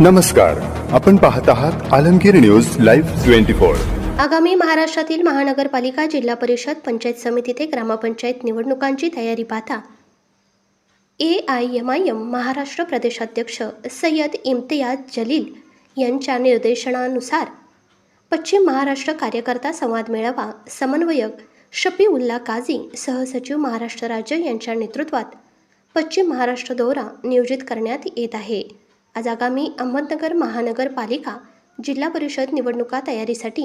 नमस्कार आपण पाहत आहात Alamgir news live twenty four. आगामी महाराष्ट्रातील महानगरपालिका जिल्हा परिषद पंचायत समिती ते ग्रामपंचायत निवडणुकांची तयारी पाहता. A I M I M Maharashtra प्रदेशाध्यक्ष सय्यद इम्तियाज जलील यांच्या निर्देशनानुसार पश्चिम महाराष्ट्र कार्यकर्ता संवाद मेळावा समन्वयक शफीउल्ला काझी सहसचिव महाराष्ट्र राज्य यांच्या नेतृत्वात पश्चिम महाराष्ट्र दौरा नियोजित करण्यात येत आहे. आज आगामी अहमदनगर महानगरपालिका जिल्हा परिषद निवडणुका तयारीसाठी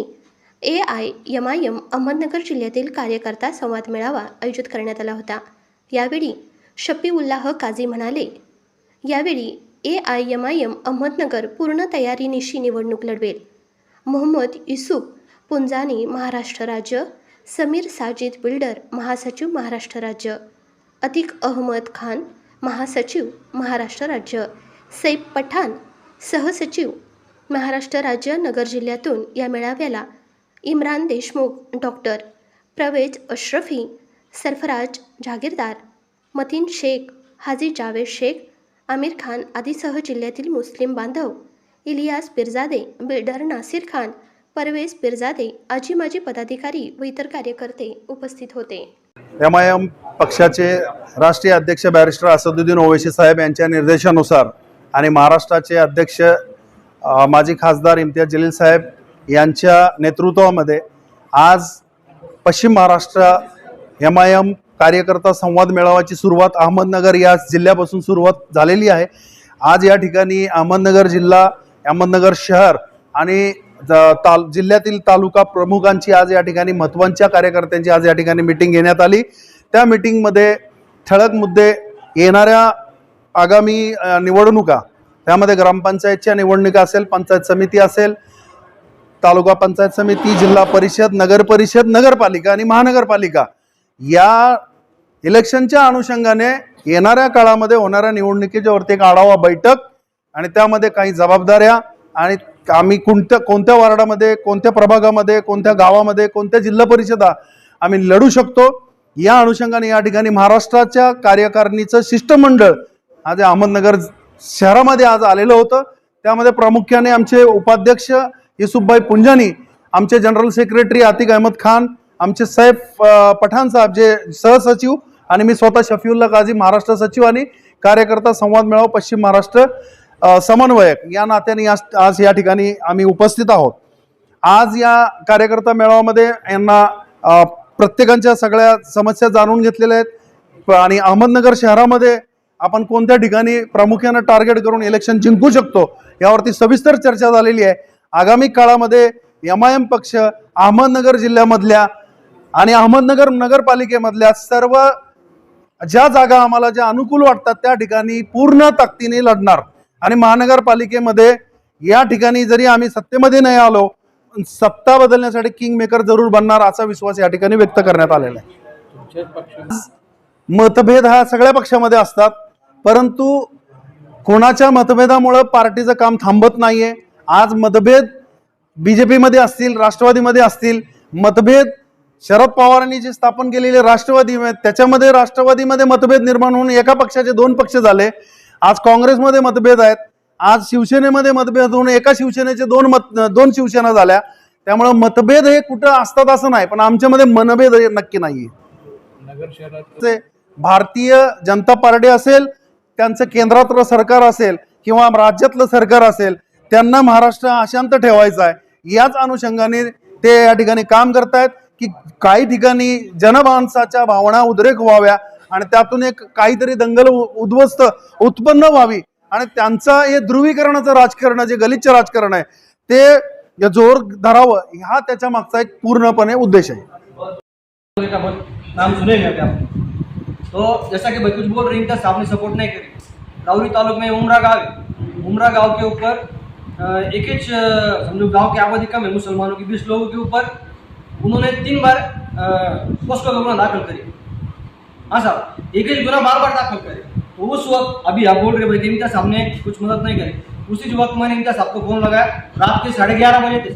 A I M I M Ahmednagar जिल्ह्यातील कार्यकर्ता संवाद मेळावा आयोजित करण्यात आला होता. यावेळी शफीउल्लाह काझी म्हणाले यावेळी A I M I M Ahmednagar पूर्ण तयारीनिशी निवडणूक लढवेल. मोहम्मद युसुफ पुंजानी महाराष्ट्र राज्य समीर साजिद बिल्डर महासचिव महाराष्ट्र राज्य अतिक अहमद खान महासचिव महाराष्ट्र राज्य सैफ पठाण सहसचिव महाराष्ट्र राज्य नगर जिल्ह्यातून या मेळाव्याला इम्रान देशमुख डॉक्टर प्रवेज अश्रफी सरफराज जागीरदार मतीन शेख हाजी जावेद शेख आमिर खान आदीसह जिल्ह्यातील मुस्लिम बांधव इलियास पिरजादे बिल्डर नासिर खान परवेज पिरजादे आजी माजी पदाधिकारी व इतर कार्यकर्ते उपस्थित होते. एम आय एम पक्षाचे राष्ट्रीय अध्यक्ष बॅरिस्टर असदुद्दीन ओवैसी साहेब यांच्या निर्देशानुसार आणि महाराष्ट्राचे अध्यक्ष माजी खासदार इम्तियाज जलील साहेब यांच्या नेतृत्वामध्ये आज पश्चिम महाराष्ट्र एम आय एम कार्यकर्ता संवाद मेळाव्याची सुरुवात अहमदनगर या जिल्ह्यापासून सुरुवात झालेली आहे. आज या ठिकाणी अहमदनगर जिल्हा अहमदनगर शहर आणि ज- ताल जिल्ह्यातील तालुका प्रमुखांची आज या ठिकाणी महत्त्वाच्या कार्यकर्त्यांची आज या ठिकाणी मिटिंग घेण्यात आली. त्या मिटिंगमध्ये ठळक मुद्दे येणाऱ्या आगामी निवडणुका. त्यामध्ये ग्रामपंचायतच्या निवडणुका असेल पंचायत समिती असेल तालुका पंचायत समिती जिल्हा परिषद नगर परिषद नगरपालिका आणि महानगरपालिका. या इलेक्शनच्या अनुषंगाने येणाऱ्या काळामध्ये होणाऱ्या निवडणुकीच्या वरती एक आढावा बैठक आणि त्यामध्ये काही जबाबदाऱ्या आणि आम्ही कोणत्या कोणत्या वार्डामध्ये कोणत्या प्रभागामध्ये कोणत्या गावामध्ये कोणत्या जिल्हा परिषदा आम्ही लढू शकतो. या अनुषंगाने या ठिकाणी महाराष्ट्राच्या कार्यकारिणीचं शिष्टमंडळ आज अहमदनगर शहरामध्ये आज आलेलं होतं. त्यामध्ये प्रामुख्याने आमचे उपाध्यक्ष युसुफभाई पुंजानी आमचे जनरल सेक्रेटरी आतिक अहमद खान आमचे सैफ पठाण साहेब जे सहसचिव आणि मी स्वतः शफीउल्ला काझी महाराष्ट्र सचिव आणि कार्यकर्ता संवाद मेळावा पश्चिम महाराष्ट्र समन्वयक या नात्याने आज आज या ठिकाणी आम्ही उपस्थित आहोत. आज या कार्यकर्ता मेळाव्यामध्ये यांना प्रत्येकांच्या सगळ्या समस्या जाणून घेतलेल्या आहेत. आणि अहमदनगर शहरामध्ये आपण कोणत्या ठिकाणी प्रामुख्यानं टार्गेट करून इलेक्शन जिंकू शकतो यावरती सविस्तर चर्चा झालेली आहे. आगामी काळामध्ये एम आय एम पक्ष अहमदनगर जिल्ह्यामधल्या आणि अहमदनगर नगरपालिकेमधल्या सर्व ज्या जागा आम्हाला ज्या अनुकूल वाटतात त्या ठिकाणी पूर्ण ताकदीने लढणार. आणि महानगरपालिकेमध्ये या ठिकाणी जरी आम्ही सत्तेमध्ये नाही आलो पण सत्ता बदलण्यासाठी किंग मेकर जरूर बनणार असा विश्वास या ठिकाणी व्यक्त करण्यात आलेला आहे. मतभेद हा सगळ्या पक्षामध्ये असतात. परंतु कोणाच्या मतभेदामुळं पार्टीचं काम थांबत नाहीये. आज मतभेद बीजेपीमध्ये असतील राष्ट्रवादीमध्ये असतील मतभेद शरद पवारांनी जे स्थापन केलेले राष्ट्रवादी आहे, त्याच्यामध्ये राष्ट्रवादीमध्ये मतभेद निर्माण होऊन एका पक्षाचे दोन पक्ष झाले. आज काँग्रेसमध्ये मतभेद आहेत आज शिवसेनेमध्ये मतभेद होऊन एका शिवसेनेचे दोन मत दोन शिवसेना झाल्या. त्यामुळं मतभेद हे कुठं असतात असं नाही पण आमच्यामध्ये मनभेद हे नक्की नाहीये. ते भारतीय जनता पार्टी असेल त्यांचं केंद्रातलं सरकार असेल किंवा राज्यातलं सरकार असेल त्यांना महाराष्ट्र अशांत ठेवायचा आहे. याच अनुषंगाने ते या ठिकाणी काम करतायत की काही ठिकाणी जनमानसाच्या भावना उद्रेक व्हाव्या आणि त्यातून एक काहीतरी दंगल उद्ध्वस्त उत्पन्न व्हावी. आणि त्यांचं हे ध्रुवीकरणाचं राजकारण जे गलिच्छ राजकारण आहे ते जोर धरावं हा त्याच्या मागचा एक पूर्णपणे उद्देश आहे. का तो जैसा कि कुछ बोल रही था आपने सपोर्ट नहीं करी। राउरी तालुक में उमरा गाँव उमरा गाँव के ऊपर एक समझो गाँव की आबादी कम है, मुसलमानों की बीस लोगों के ऊपर उन्होंने तीन बार पोस्को का गुना दाखिल करी। हाँ साहब, एक ही गुना बार बार दाखिल करे। तो उस वक्त, अभी आप बोल रहे भाई कि इनका सामने कुछ मदद नहीं करी। उसी वक्त मैंने इनका सबको फ़ोन लगाया, रात के साढ़े ग्यारह बजे थे